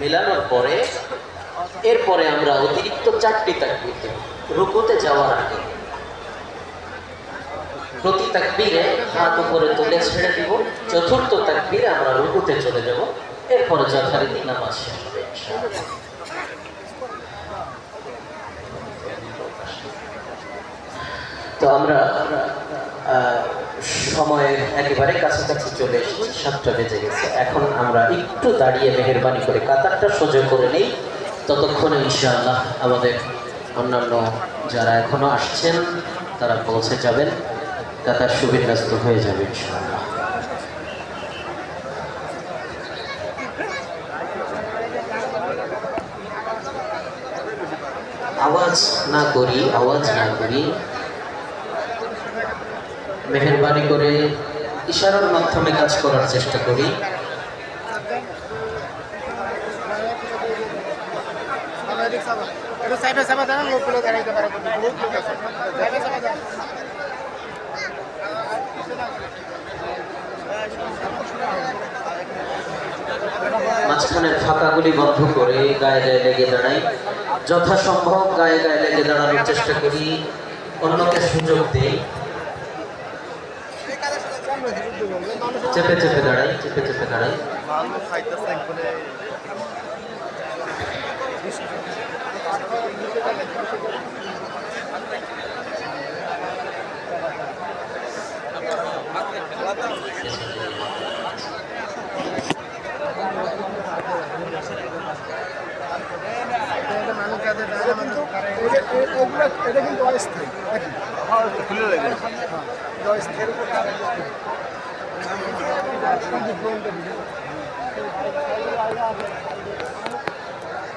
মেলানোর পরে, এরপরে আমরা অতিরিক্ত চারটি তাকবির দেব রুকুতে যাওয়ার আগে প্রতি তাকবিরে হাত উপরে তুলে ছেড়ে দিব। চতুর্থ তাকবিরে আমরা রুকুতে চলে যাব। এরপরে যথারীতি নামাজ শেষ হবে তো আমরা সময়ের একেবারে কাছাকাছি চলে এসেছি, সাতটা বেজে গেছে। এখন আমরা একটু দাঁড়িয়ে মেহরবানি করে কাতারটা সোজা করে নেই। ততক্ষণে ইনশাআল্লাহ আমাদের অন্যান্য যারা এখনও আসছেন, তারা পৌঁছে যাবেন। কাতার সুবিন্যস্ত হয়ে যাবে ইনশাআল্লাহ। আওয়াজ না করি, আওয়াজ না করি। মেহরবানি করে ইশারার মাধ্যমে কাজ করার চেষ্টা করি। মাঝখানের ফাঁকাগুলি বন্ধ করে গায়ে গায়ে লেগে দাঁড়াই। যথাসম্ভব গায়ে গায়ে লেগে দাঁড়ানোর চেষ্টা করি। অন্যকে সুযোগ দিই। চেপে চেপে দাঁড়াই চেপে চেপে দাঁড়াই মানুষ আমাদের ওগুলো এটা কিন্তু অস্থায়ী নাকি খুলে লাগবে হ্যাঁ অস্থায়ীর উপর দাঁড়ায়